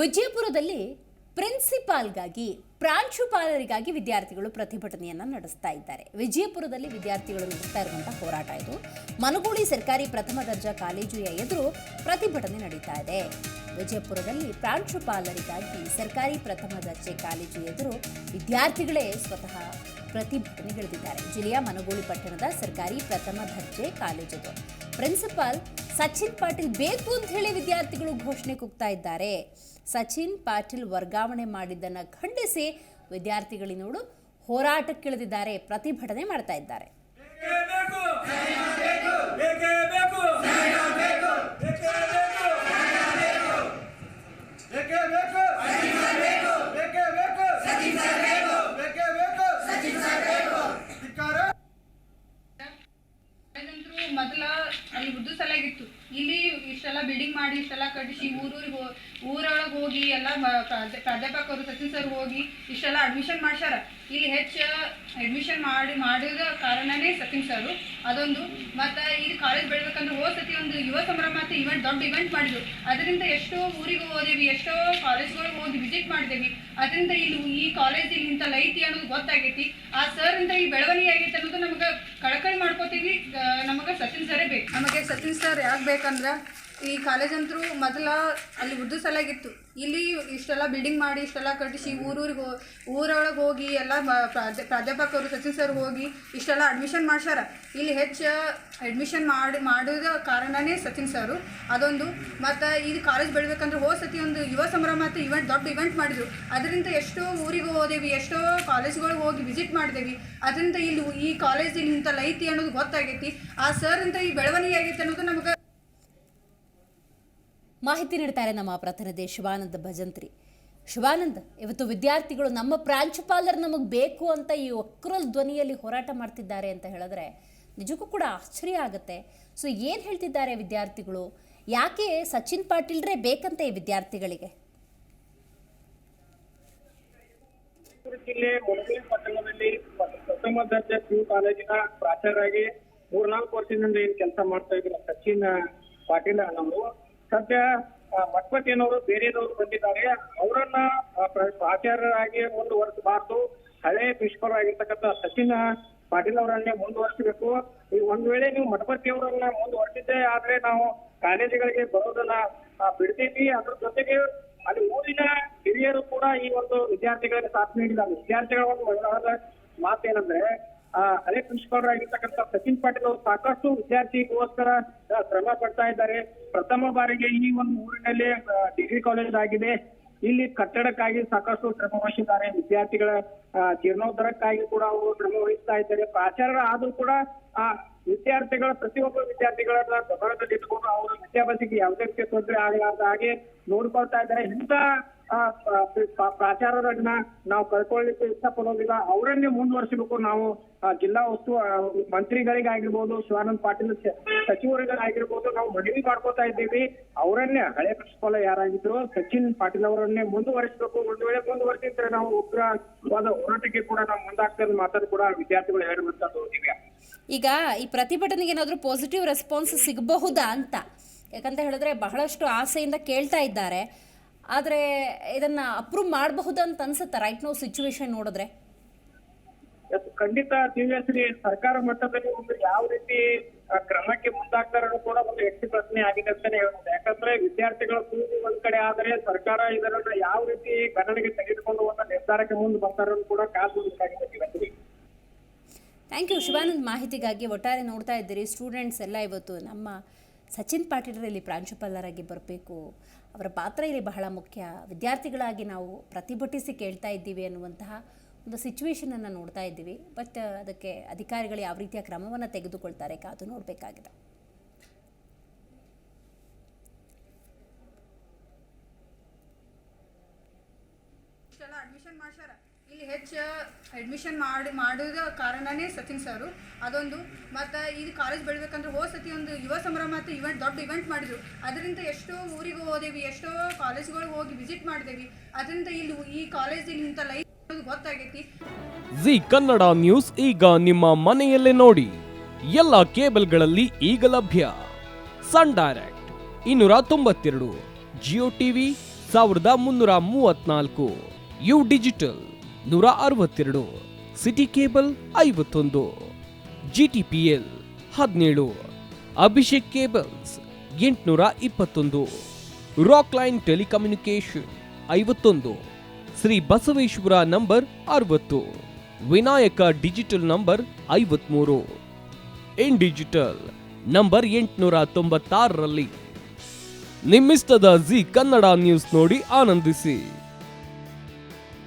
ವಿಜಯಪುರದಲ್ಲಿ ಪ್ರಿನ್ಸಿಪಾಲ್ಗಾಗಿ, ಪ್ರಾಂಶುಪಾಲರಿಗಾಗಿ ವಿದ್ಯಾರ್ಥಿಗಳು ಪ್ರತಿಭಟನೆಯನ್ನು ನಡೆಸ್ತಾ ಇದ್ದಾರೆ. ವಿಜಯಪುರದಲ್ಲಿ ವಿದ್ಯಾರ್ಥಿಗಳು ನಡೆಸ್ತಾ ಇರುವಂತಹ ಹೋರಾಟ ಇದು. ಮನಗೂಳಿ ಸರ್ಕಾರಿ ಪ್ರಥಮ ದರ್ಜಾ ಕಾಲೇಜು ಎದುರು ಪ್ರತಿಭಟನೆ ನಡೀತಾ ಇದೆ. ವಿಜಯಪುರದಲ್ಲಿ ಪ್ರಾಂಶುಪಾಲರಿಗಾಗಿ ಸರ್ಕಾರಿ ಪ್ರಥಮ ದರ್ಜೆ ಕಾಲೇಜು ಎದುರು ವಿದ್ಯಾರ್ಥಿಗಳೇ ಸ್ವತಃ ಪ್ರತಿಭಟನೆಗಳಿದ್ದಾರೆ ಜಿಲ್ಲೆಯ ಮನಗೂಳಿ ಪಟ್ಟಣದ ಸರ್ಕಾರಿ ಪ್ರಥಮ ದರ್ಜೆ ಕಾಲೇಜಿದು ಪ್ರಿನ್ಸಿಪಾಲ್ ಸಚಿನ್ ಪಾಟೀಲ್ ಬೇಕು ಅಂತ ಹೇಳಿ ವಿದ್ಯಾರ್ಥಿಗಳು ಘೋಷಣೆ ಕೂಗ್ತಾ ಇದ್ದಾರೆ. ಸಚಿನ್ ಪಾಟೀಲ್ ವರ್ಗಾವಣೆ ಮಾಡಿದ್ದನ್ನು ಖಂಡಿಸಿ ವಿದ್ಯಾರ್ಥಿಗಳಿನೋಡು ಹೋರಾಟಕ್ಕಿಳಿದಿದ್ದಾರೆ ಪ್ರತಿಭಟನೆ ಮಾಡ್ತಾ ಇದ್ದಾರೆ ಬೇಕೇ ಬೇಕು ಬೇಕೇ ಬೇಕು ಬೇಕೇ ಬೇಕು ಬೇಕೇ ಬೇಕು ಬೇಕೇ ಬೇಕು ಧಿಕ್ಕಾರ ಅದಂತ್ರು ಮೊದಲ ಅಲ್ಲಿ ಉದ್ದು ಸಲಾಗಿತ್ತು ಇಲ್ಲಿ ಇಷ್ಟೆಲ್ಲ ಬಿಲ್ಡಿಂಗ್ ಮಾಡಿ, ಇಷ್ಟೆಲ್ಲ ಕಟ್ಟಿಸಿ ಊರೂರಿಗೆ ಊರೊಳಗೆ ಹೋಗಿ ಎಲ್ಲ ಪ್ರಾಧ್ಯಾಪಕರು, ಸಚಿನ್ ಸರ್ ಹೋಗಿ ಇಷ್ಟೆಲ್ಲ ಅಡ್ಮಿಷನ್ ಮಾಡ್ಸ್ಯಾರ. ಇಲ್ಲಿ ಹೆಚ್ಚು ಅಡ್ಮಿಷನ್ ಮಾಡಿ, ಮಾಡಿದ ಕಾರಣನೇ ಸಚಿನ್ ಸರ್ ಅದೊಂದು. ಮತ್ತು ಇಲ್ಲಿ ಕಾಲೇಜ್ ಬೆಳಿಬೇಕಂದ್ರೆ ಹೋದ ಸತಿ ಒಂದು ಯುವ ಸಂಭ್ರಮ ಅಂತ ಇವೆಂಟ್ ದೊಡ್ಡ ಇವೆಂಟ್ ಮಾಡಿದ್ರು. ಅದರಿಂದ ಎಷ್ಟೋ ಊರಿಗೆ ಹೋದೇವಿ, ಎಷ್ಟೋ ಕಾಲೇಜ್ಗಳಿಗೆ ಹೋಗಿ ವಿಸಿಟ್ ಮಾಡಿದೇವಿ. ಅದರಿಂದ ಇಲ್ಲಿ ಈ ಕಾಲೇಜ್ ಇಲ್ಲಿ ಲೈತಿ ಐತಿ ಅನ್ನೋದು ಗೊತ್ತಾಗೈತಿ. ಆ ಸರ್ ಅಂತ ಈ ಬೆಳವಣಿಗೆ ಆಗೈತೆ ಅನ್ನೋದು ನಮ್ಗೆ ಕಳಕಳಿ ಮಾಡ್ಕೋತೀವಿ ನಮಗೆ ಸಚಿನ್ ಸರೇ ಬೇಕು. ನಮಗೆ ಸಚಿನ್ ಸರ್ ಯಾಕೆ ಬೇಕಂದ್ರೆ ಈ ಕಾಲೇಜ್ ಅಂತೂ ಮೊದಲ ಅಲ್ಲಿ ಉರ್ದು ಸಲಾಗಿತ್ತು ಇಲ್ಲಿ ಇಷ್ಟೆಲ್ಲ ಬಿಲ್ಡಿಂಗ್ ಮಾಡಿ, ಇಷ್ಟೆಲ್ಲ ಕಟ್ಟಿಸಿ, ಊರೂರಿಗೆ ಹೋ, ಊರೊಳಗೆ ಹೋಗಿ ಎಲ್ಲ ಪ್ರಾಧ್ಯಾಪಕರು, ಸಚಿನ್ ಸರ್ ಹೋಗಿ ಇಷ್ಟೆಲ್ಲ ಅಡ್ಮಿಷನ್ ಮಾಡ್ಸಾರ ಇಲ್ಲಿ ಹೆಚ್ಚು ಅಡ್ಮಿಷನ್ ಮಾಡಿ, ಮಾಡಿದ ಕಾರಣನೇ ಸಚಿನ್ ಸರು ಅದೊಂದು. ಮತ್ತು ಇದು ಕಾಲೇಜ್ ಬೆಳಿಬೇಕಂದ್ರೆ ಹೋದ ಸತಿ ಒಂದು ಯುವ ಸಂಭ್ರಮ ಅಂತ ಇವೆಂಟ್ ದೊಡ್ಡ ಇವೆಂಟ್ ಮಾಡಿದ್ರು. ಅದರಿಂದ ಎಷ್ಟೋ ಊರಿಗೆ ಹೋದೇವಿ, ಎಷ್ಟೋ ಕಾಲೇಜ್ಗಳಿಗೆ ಹೋಗಿ ವಿಸಿಟ್ ಮಾಡಿದೇವಿ. ಅದರಿಂದ ಇಲ್ಲಿ ಈ ಕಾಲೇಜ್ ಇಲ್ಲಿ ಐತಿ ಅನ್ನೋದು ಗೊತ್ತಾಗೈತಿ. ಆ ಸರ್ ಅಂತ ಈ ಬೆಳವಣಿಗೆ ಆಗೈತೆ ಅನ್ನೋದು ನಮಗೆ ಮಾಹಿತಿ ನೀಡ್ತಾರೆ ನಮ್ಮ ಪ್ರತಿನಿಧಿ ಶಿವಾನಂದ ಭಜಂತ್ರಿ. ಶಿವಾನಂದ್, ಇವತ್ತು ವಿದ್ಯಾರ್ಥಿಗಳು ನಮ್ಮ ಪ್ರಾಂಶುಪಾಲರು ನಮಗೆ ಬೇಕು ಅಂತ ಈ ಒಕ್ರಲ್ ಧ್ವನಿಯಲ್ಲಿ ಹೋರಾಟ ಮಾಡ್ತಿದ್ದಾರೆ ಅಂತ ಹೇಳಿದ್ರೆ ನಿಜಕ್ಕೂ ಕೂಡ ಆಶ್ಚರ್ಯ ಆಗುತ್ತೆ. ಸೊ ಏನು ಹೇಳ್ತಿದ್ದಾರೆ ವಿದ್ಯಾರ್ಥಿಗಳು? ಯಾಕೆ ಸಚಿನ್ ಪಾಟೀಲ್ರೇ ಬೇಕಂತೆ ಈ ವಿದ್ಯಾರ್ಥಿಗಳಿಗೆ? ಜಿಲ್ಲೆ ಮೂರ್ನಾಲ್ಕು ವರ್ಷದಿಂದ ಏನ್ ಕೆಲಸ ಮಾಡ್ತಾ ಇದ್ರು ಸಚಿನ್, ಪಾಟೀಲ್ ಅನ್ನೋರು? ಸದ್ಯ ಮಠಪತಿಯವರು ಬೇರೆಯವರು ಬಂದಿದ್ದಾರೆ, ಅವರನ್ನ ಆಚಾರ್ಯರಾಗಿ ಮುಂದುವರೆಸಬಾರದು. ಹಳೆ ಆಗಿರ್ತಕ್ಕಂಥ ಸಚಿನ್, ಪಾಟೀಲ್ ಅವರನ್ನೇ ಮುಂದುವರಿಸಬೇಕು. ಈ ಒಂದ್ ವೇಳೆ ನೀವು ಮಠಪತಿ ಅವರನ್ನ ಮುಂದುವರೆಸಿದ್ದೆ, ಆದ್ರೆ ನಾವು ಕಾಲೇಜುಗಳಿಗೆ ಬರೋದನ್ನ ಬಿಡ್ತೀವಿ. ಅದ್ರ ಜೊತೆಗೆ ಅಲ್ಲಿ ಊರಿನ ಹಿರಿಯರು ಕೂಡ ಈ ಒಂದು ವಿದ್ಯಾರ್ಥಿಗಳಿಗೆ ಸಾಥ್ ನೀಡಿದ್ದಾರೆ. ವಿದ್ಯಾರ್ಥಿಗಳ ಒಂದು ಮಾತೇನಂದ್ರೆ ಹಳೆ ಪ್ರಿನ್ಸಿಪಾಲ್ ಆಗಿರ್ತಕ್ಕಂಥ ಸಚಿನ್ ಪಾಟೀಲ್ ಅವರು ಸಾಕಷ್ಟು ವಿದ್ಯಾರ್ಥಿಗೋಸ್ಕರ ಶ್ರಮ ಪಡ್ತಾ ಇದ್ದಾರೆ. ಪ್ರಥಮ ಬಾರಿಗೆ ಈ ಒಂದು ಊರಿನಲ್ಲಿ ಡಿಗ್ರಿ ಕಾಲೇಜ್ ಆಗಿದೆ. ಇಲ್ಲಿ ಕಟ್ಟಡಕ್ಕಾಗಿ ಸಾಕಷ್ಟು ಶ್ರಮ ವಹಿಸಿದ್ದಾರೆ ವಿದ್ಯಾರ್ಥಿಗಳ ಜೀರ್ಣೋದ್ಧಾರಕ್ಕಾಗಿ ಕೂಡ ಅವರು ಶ್ರಮ ವಹಿಸ್ತಾ ಇದ್ದಾರೆ. ಪ್ರಾಚಾರ್ಯರ ಆದ್ರೂ ಕೂಡ, ಆ, ವಿದ್ಯಾರ್ಥಿಗಳ, ಪ್ರತಿಯೊಬ್ಬ ವಿದ್ಯಾರ್ಥಿಗಳನ್ನ ಗಮನದಲ್ಲಿ ಇಟ್ಕೊಂಡು ಅವರು ವಿದ್ಯಾಭ್ಯಾಸಕ್ಕೆ ಯಾವುದೇ ರೀತಿಯ ತೊಂದರೆ ಆಗಲಾರದ ಹಾಗೆ ನೋಡ್ಕೊಳ್ತಾ ಇದ್ದಾರೆ. ಇಂಥ ಪ್ರಾಚಾರ್ಯರನ್ನ ನಾವು ಕಳ್ಕೊಳ್ಳಿಕ್ಕೆ ಇಷ್ಟಪಡೋದಿಲ್ಲ. ಅವರನ್ನೇ ಮುಂದುವರಿಸಬೇಕು ನಾವು. ಜಿಲ್ಲಾ ಉಸ್ತು ಆ, ಮಂತ್ರಿಗಳಿಗಾಗಿರ್ಬೋದು ಶಿವಾನಂದ್ ಪಾಟೀಲ್ ಸಚಿವರುಗಳಾಗಿರ್ಬೋದು ನಾವು ಮನವಿ ಮಾಡ್ಕೋತಾ ಇದ್ದೀವಿ. ಅವರನ್ನೇ ಹಳೆ ಪ್ರಿನ್ಸಿಪಾಲ್ ಯಾರಾಗಿದ್ರು ಸಚಿನ್ ಪಾಟೀಲ್ ಅವರನ್ನೇ ಮುಂದುವರಿಸಬೇಕು. ಒಂದು ವೇಳೆ ಮುಂದುವರಿಸಿದ್ರೆ ನಾವು ಉಗ್ರವಾದ ಹೋರಾಟಕ್ಕೆ ಕೂಡ ನಾವು ಮುಂದಾಗ್ತದೆ ಮಾತಾಡ್ ಕೂಡ ವಿದ್ಯಾರ್ಥಿಗಳು ಹೇಳುವಂತದ್ದು ದಿವ್ಯಾ ಈಗ ಈ ಪ್ರತಿಭಟನೆಗೆ ಏನಾದರೂ ಪಾಸಿಟಿವ್ ರೆಸ್ಪಾನ್ಸ್ ಸಿಗಬಹುದಾ ಅಂತ? ಯಾಕಂತ ಹೇಳಿದ್ರೆ ಬಹಳಷ್ಟು ಆಸೆಯಿಂದ ಕೇಳ್ತಾ ಇದ್ದಾರೆ. ಆದರೆ ಇದನ್ನ ಅಪ್ರೂವ್ ಮಾಡಬಹುದು ಅಂತ ಅನ್ಸುತ್ತೆ ರೈಟ್ ನೋ ಸಿಚುವೇಶನ್ ನೋಡಿದ್ರೆ? ಖಂಡಿತ ದಿವ್ಯಶ್ರೀ ಸರ್ಕಾರ ಮಟ್ಟದಲ್ಲಿ ಒಂದು ಯಾವ ರೀತಿ ಕ್ರಮಕ್ಕೆ ಮುಂದಾಗ್ತಾರೆ ಕೂಡ ಒಂದು ಹೆಚ್ಚು ಪ್ರಶ್ನೆ ಆಗಿದೆ ಅಂತಾನೆ ಹೇಳ್ಬೋದು. ಯಾಕಂದ್ರೆ ವಿದ್ಯಾರ್ಥಿಗಳ ಕೂಗು ಒಂದ್ ಕಡೆ ಆದ್ರೆ ಸರ್ಕಾರ ಇದರನ್ನ ಯಾವ ರೀತಿ ಗಣನೆಗೆ ತೆಗೆದುಕೊಂಡು ಒಂದು ನಿರ್ಧಾರಕ್ಕೆ ಮುಂದೆ ಬರ್ತಾರೆ ಕೂಡ ಕಾದು ಇವತ್ತಿಗೆ. ಥ್ಯಾಂಕ್ ಯು ಶಿವಾನಂದ್ ಮಾಹಿತಿಗಾಗಿ ಒಟ್ಟಾರೆ ನೋಡ್ತಾ ಇದ್ದೀರಿ. ಸ್ಟೂಡೆಂಟ್ಸ್ ಎಲ್ಲ ಇವತ್ತು ನಮ್ಮ ಸಚಿನ್ ಪಾಟೀಲರು ಇಲ್ಲಿ ಪ್ರಾಂಶುಪಾಲರಾಗಿ ಬರಬೇಕು. ಅವರ ಪಾತ್ರ ಇಲ್ಲಿ ಬಹಳ ಮುಖ್ಯ. ವಿದ್ಯಾರ್ಥಿಗಳಾಗಿ ನಾವು ಪ್ರತಿಭಟಿಸಿ ಕೇಳ್ತಾ ಇದ್ದೀವಿ ಅನ್ನುವಂತಹ ಒಂದು ಸಿಚುವೇಶನನ್ನು ನೋಡ್ತಾ ಇದ್ದೀವಿ. ಬಟ್ ಅದಕ್ಕೆ ಅಧಿಕಾರಿಗಳು ಯಾವ ರೀತಿಯ ಕ್ರಮವನ್ನು ತೆಗೆದುಕೊಳ್ತಾರೆ ಕಾದು ನೋಡಬೇಕಾಗಿದೆ. ಅಡ್ಮಿಷನ್ ಮಾಡ್ಸ್ಯಾರ? ಇಲ್ಲಿ ಹೆಚ್ಚು ಅಡ್ಮಿಷನ್ ಮಾಡಿ, ಮಾಡಿದ ಕಾರಣನೇ ಸಚಿನ್ ಸರು. ಅದೊಂದು, ಮತ್ತು ಇದು ಕಾಲೇಜ್ ಬೆಳಿಬೇಕಂದ್ರೆ ಹೋದ ಸತಿ ಒಂದು ಯುವ ಸಂಭ್ರಮ ಅಂತ ಇವೆಂಟ್ ದೊಡ್ಡ ಇವೆಂಟ್ ಮಾಡಿದ್ರು. ಅದರಿಂದ ಎಷ್ಟೋ ಊರಿಗೆ ಹೋದೇವಿ, ಎಷ್ಟೋ ಕಾಲೇಜ್ಗಳಿಗೆ ಹೋಗಿ ವಿಸಿಟ್ ಮಾಡಿದೇವಿ. ಅದರಿಂದ ಇಲ್ಲಿ ಈ ಕಾಲೇಜ್ ಇಲ್ಲಿ ಲೈಫ್ ಗೊತ್ತಾಗೈತಿ. ಜಿ ಕನ್ನಡ ನ್ಯೂಸ್ ಈಗ ನಿಮ್ಮ ಮನೆಯಲ್ಲೇ ನೋಡಿ. ಎಲ್ಲ ಕೇಬಲ್ಗಳಲ್ಲಿ ಈಗ ಲಭ್ಯ. ಸನ್ ಡೈರೆಕ್ಟ್ ಇನ್ನೂರ ತೊಂಬತ್ತೆರಡು ಜಿಯೋ ಟಿವಿ ಸಾವಿರದ ಮುನ್ನೂರ ಮೂವತ್ನಾಲ್ಕು ಯು ಡಿಜಿಟಲ್ ನೂರ ಅರವತ್ತೆರಡು ಸಿಟಿ ಕೇಬಲ್ ಐವತ್ತೊಂದು, ಜಿಟಿಪಿಎಲ್ ಹದಿನೇಳು, ಅಭಿಷೇಕ್ ಕೇಬಲ್ಸ್ ಎಂಟುನೂರ ಇಪ್ಪತ್ತೊಂದು ರಾಕ್ ಲೈನ್ ಟೆಲಿಕಮ್ಯುನಿಕೇಶನ್ ಐವತ್ತೊಂದು, ಶ್ರೀ ಬಸವೇಶ್ವರ ನಂಬರ್ ಅರವತ್ತು, ವಿನಾಯಕ ಡಿಜಿಟಲ್ ನಂಬರ್ ಐವತ್ಮೂರು ಇನ್ ಡಿಜಿಟಲ್ ನಂಬರ್ ಎಂಟುನೂರ ತೊಂಬತ್ತಾರರಲ್ಲಿ ನಿಮ್ಮಿಸ್ತದ ಜಿ ಕನ್ನಡ ನ್ಯೂಸ್ ನೋಡಿ ಆನಂದಿಸಿ.